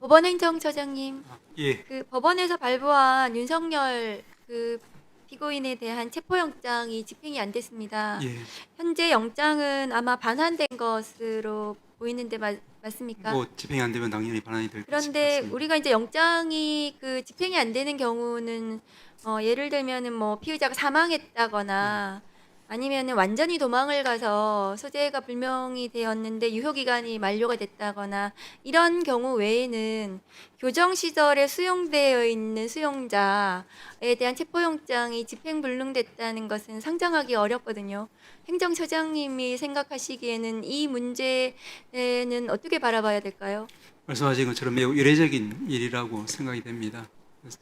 법원 행정처장님, 예, 그 법원에서 발부한 윤석열 그 피고인에 대한 체포영장이 집행이 안 됐습니다. 예. 현재 영장은 아마 반환된 것으로 보이는데 맞, 맞습니까? 뭐 집행이 안 되면 당연히 반환이 될. 그런데 우리가 이제 영장이 그 집행이 안 되는 경우는 어, 예를 들면은 뭐 피의자가 사망했다거나 아니면은 완전히 도망을 가서 소재가 불명이 되었는데 유효 기간이 만료가 됐다거나 이런 경우 외에는 교정 시설에 수용되어 있는 수용자에 대한 체포영장이 집행 불능됐다는 것은 상정하기 어렵거든요. 행정처장님이 생각하시기에는 이 문제는 어떻게 바라봐야 될까요? 말씀하신 것처럼 매우 이례적인 일이라고 생각이 됩니다.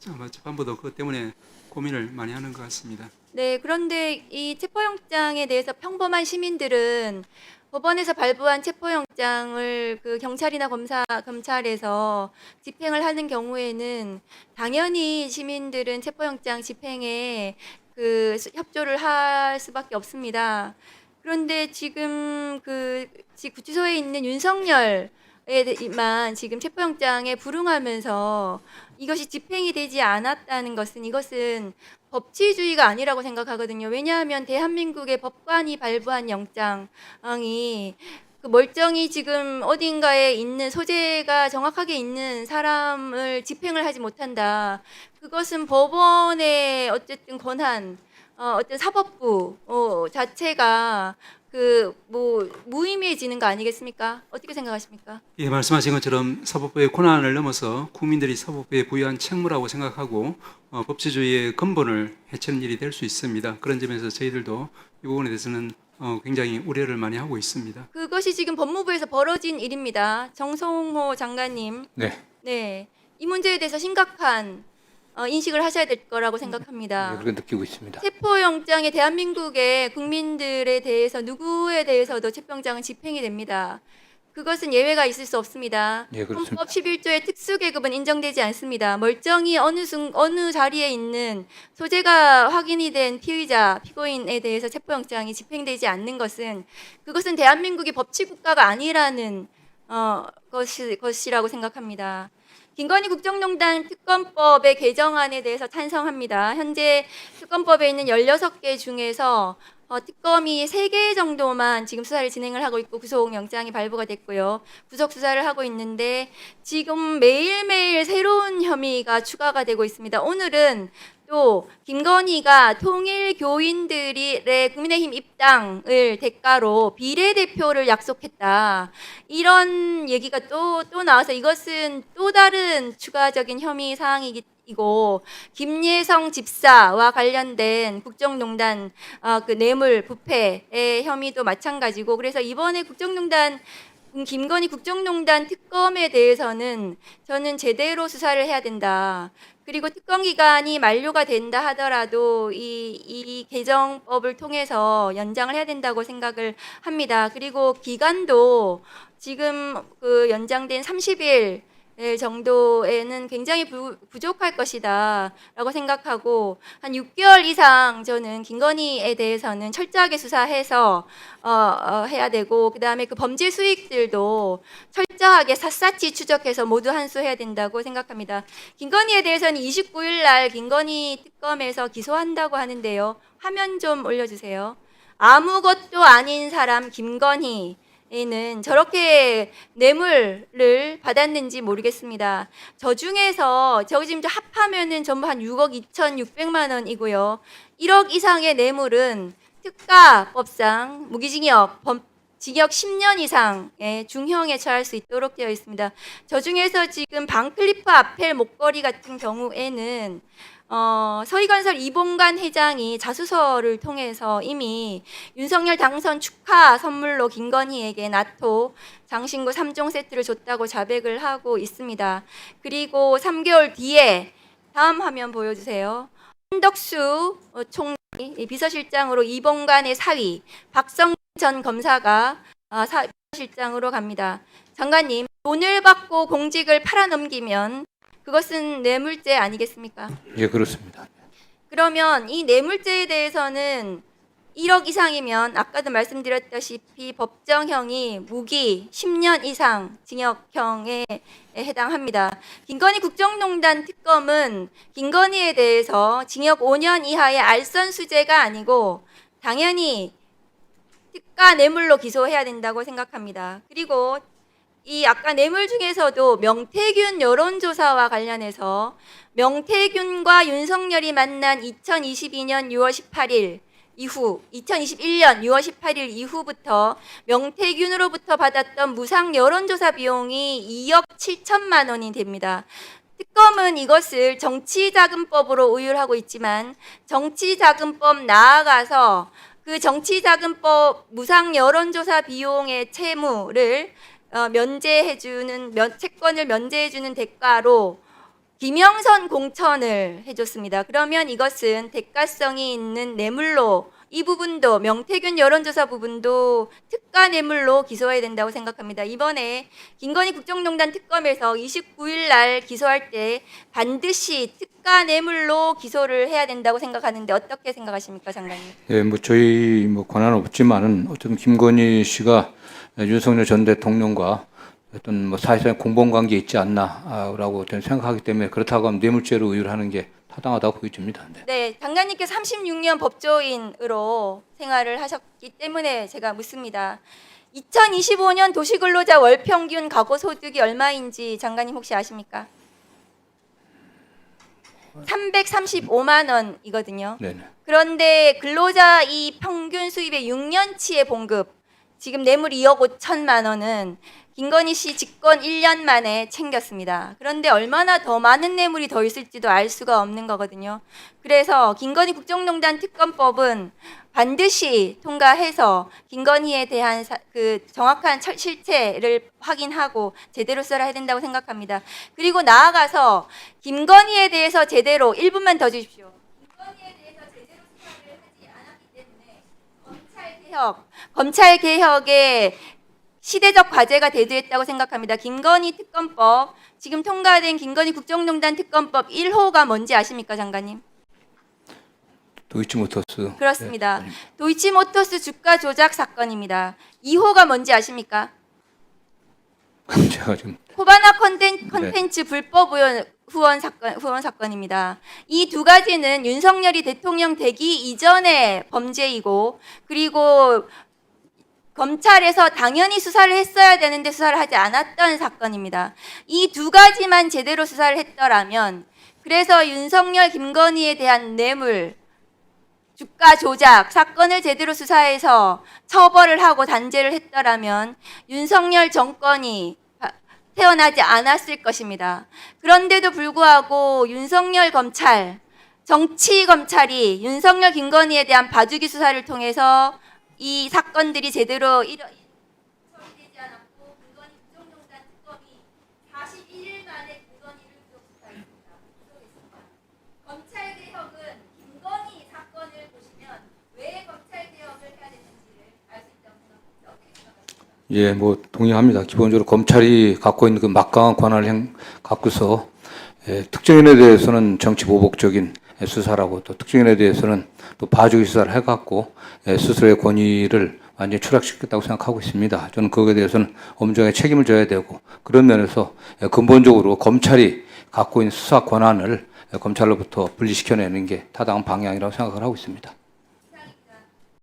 아마 재판부도 그것 때문에 고민을 많이 하는 것 같습니다. 네, 그런데 이 체포영장에 대해서 평범한 시민들은 법원에서 발부한 체포영장을 그 경찰이나 검사 검찰에서 집행을 하는 경우에는 당연히 시민들은 체포영장 집행에 그 수- 협조를 할 수밖에 없습니다. 그런데 지금 그 지- 구치소에 있는 윤석열에 만 지금 체포영장에 불응하면서 이것이 집행이 되지 않았다는 것은 이것은 법치주의가 아니라고 생각하거든요. 왜냐하면 대한민국의 법관이 발부한 영장이 그 멀쩡히 지금 어딘가에 있는 소재가 정확하게 있는 사람을 집행을 하지 못한다. 그것은 법원의 어쨌든 권한, 어, 어떤 사법부 어, 자체가 그 뭐 무의미해지는 거 아니겠습니까? 어떻게 생각하십니까? 예, 말씀하신 것처럼 사법부의 권한을 넘어서 국민들이 사법부에 부여한 책무라고 생각하고 어, 법치주의의 근본을 해치는 일이 될 수 있습니다. 그런 점에서 저희들도 이 부분에 대해서는 어, 굉장히 우려를 많이 하고 있습니다. 그것이 지금 법무부에서 벌어진 일입니다. 정성호 장관님. 네. 네. 이 문제에 대해서 심각한 어, 인식을 하셔야 될 거라고 네, 생각합니다. 그렇게 느끼고 있습니다. 체포영장에 대한민국의 국민들에 대해서 누구에 대해서도 체포영장은 집행이 됩니다. 그것은 예외가 있을 수 없습니다. 예, 그렇습니다. 헌법 11조의 특수계급은 인정되지 않습니다. 멀쩡히 어느 순, 어느 자리에 있는 소재가 확인이 된 피의자, 피고인에 대해서 체포영장이 집행되지 않는 것은 그것은 대한민국이 법치국가가 아니라는 어, 것이, 것이라고 생각합니다. 김건희 국정농단 특검법의 개정안에 대해서 찬성합니다. 현재 특검법에 있는 16개 중에서 어, 특검이 3개 정도만 지금 수사를 진행을 하고 있고 구속영장이 발부가 됐고요. 구속 수사를 하고 있는데 지금 매일매일 새로운 혐의가 추가가 되고 있습니다. 오늘은 또 김건희가 통일 교인들의 국민의힘 입당을 대가로 비례대표를 약속했다. 이런 얘기가 또, 또 나와서 이것은 또 다른 추가적인 혐의 사항이고, 김예성 집사와 관련된 국정농단 어, 그 뇌물 부패의 혐의도 마찬가지고, 그래서 이번에 국정농단 음, 김건희 국정농단 특검에 대해서는 저는 제대로 수사를 해야 된다. 그리고 특검 기간이 만료가 된다 하더라도 이, 이 개정법을 통해서 연장을 해야 된다고 생각을 합니다. 그리고 기간도 지금 그 연장된 30일 정도에는 굉장히 부, 부족할 것이다 라고 생각하고 한 6개월 이상 저는 김건희에 대해서는 철저하게 수사해서 어, 어, 해야 되고 그다음에 그 범죄 수익들도 철저하게 샅샅이 추적해서 모두 한수해야 된다고 생각합니다. 김건희에 대해서는 29일 날 김건희 특검에서 기소한다고 하는데요. 화면 좀 올려주세요. 아무것도 아닌 사람 김건희. 에는 저렇게 뇌물을 받았는지 모르겠습니다. 저 중에서 저 지금 합하면은 전부 한 6억 2,600만 원이고요. 1억 이상의 뇌물은 특가법상 무기징역 범, 징역 10년 이상의 중형에 처할 수 있도록 되어 있습니다. 저 중에서 지금 방클리프 아펠 목걸이 같은 경우에는 어, 서희건설 이봉관 회장이 자수서를 통해서 이미 윤석열 당선 축하 선물로 김건희에게 나토 장신구 3종 세트를 줬다고 자백을 하고 있습니다. 그리고 3개월 뒤에 다음 화면 보여주세요. 한덕수 어, 총리 이 비서실장으로 이봉관의 사위 박성 전 검사가 아, 사, 실장으로 갑니다. 장관님 돈을 받고 공직을 팔아넘기면 그것은 뇌물죄 아니겠습니까? 예, 그렇습니다. 그러면 이 뇌물죄에 대해서는 1억 이상이면 아까도 말씀드렸다시피 법정형이 무기 10년 이상 징역형에 해당합니다. 김건희 국정농단 특검은 김건희에 대해서 징역 5년 이하의 알선 수재가 아니고 당연히 특가 뇌물로 기소해야 된다고 생각합니다. 그리고 이 아까 뇌물 중에서도 명태균 여론조사와 관련해서 명태균과 윤석열이 만난 2022년 6월 18일 이후 2021년 6월 18일 이후부터 명태균으로부터 받았던 무상 여론조사 비용이 2억 7천만 원이 됩니다. 특검은 이것을 정치자금법으로 의율하고 있지만 정치자금법 나아가서 그 정치자금법 무상 여론조사 비용의 채무를 어, 면제해주는 면, 채권을 면제해주는 대가로 김영선 공천을 해줬습니다. 그러면 이것은 대가성이 있는 뇌물로 이 부분도 명태균 여론조사 부분도 특가 뇌물로 기소해야 된다고 생각합니다. 이번에 김건희 국정농단 특검에서 29일 날 기소할 때 반드시 특가 뇌물로 기소를 해야 된다고 생각하는데 어떻게 생각하십니까, 장관님? 예, 뭐 저희 뭐 권한은 없지만은 어쨌든 김건희 씨가 윤석열 전 대통령과 어떤 뭐 사회적인 공범 관계 있지 않나라고 저는 생각하기 때문에 그렇다고 하면 뇌물죄로 의율하는 게 타당하다고 보여집니다. 네. 네, 장관님께서 36년 법조인으로 생활을 하셨기 때문에 제가 묻습니다. 2025년 도시근로자 월평균 가구 소득이 얼마인지 장관님 혹시 아십니까? 335만 원이거든요. 네, 네. 그런데 근로자 이 평균 수입의 6년치의 봉급 지금 뇌물 2억 5천만 원은 김건희 씨 집권 1년 만에 챙겼습니다. 그런데 얼마나 더 많은 뇌물이 더 있을지도 알 수가 없는 거거든요. 그래서 김건희 국정농단 특검법은 반드시 통과해서 김건희에 대한 사- 그 정확한 철- 실체를 확인하고 제대로 써야 된다고 생각합니다. 그리고 나아가서 김건희에 대해서 제대로 1분만 더 주십시오. 김건희에 대해서 제대로 수사를 하지 않았기 때문에 검찰 개혁, 검찰 개혁의 시대적 과제가 대두했다고 생각합니다. 김건희 특검법 지금 통과된 김건희 국정농단 특검법 1호가 뭔지 아십니까, 장관님? 도이치모터스. 그렇습니다. 도이치모터스 주가 조작 사건입니다. 2호가 뭔지 아십니까? 네. 제가 지금 코바나 컨텐, 컨텐츠 불법 후원, 후원 사건 후원 사건입니다. 이 두 가지는 윤석열이 대통령 되기 이전의 범죄이고 그리고 검찰에서 당연히 수사를 했어야 되는데 수사를 하지 않았던 사건입니다. 이 두 가지만 제대로 수사를 했더라면 그래서 윤석열 김건희에 대한 뇌물 주가 조작 사건을 제대로 수사해서 처벌을 하고 단죄를 했더라면 윤석열 정권이 바- 태어나지 않았을 것입니다. 그런데도 불구하고 윤석열 검찰, 정치 검찰이 윤석열 김건희에 대한 봐주기 수사를 통해서 이 사건들이 제대로 일어, 처리되지 않았고 김건희 국정농단 특검이 41일 만에 김건희를 구속 수사했습니다. 구속했습니다. 검찰 개혁은 김건희 사건을 보시면 왜 검찰 개혁을 해야 되는지를 알 수 있다고 생각합니다. 어떻게 생각하십니까? 예, 뭐 동의합니다. 기본적으로 검찰이 갖고 있는 그 막강한 권한을 행, 갖고서 예, 특정인에 대해서는 정치 보복적인 예, 수사라고 또 특정인에 대해서는 또 봐주기 수사를 해갖고 예, 스스로의 권위를 완전히 추락시켰다고 생각하고 있습니다. 저는 거기에 대해서는 엄중하게 책임을 져야 되고 그런 면에서 예, 근본적으로 검찰이 갖고 있는 수사 권한을 예, 검찰로부터 분리시켜내는 게 타당한 방향이라고 생각을 하고 있습니다.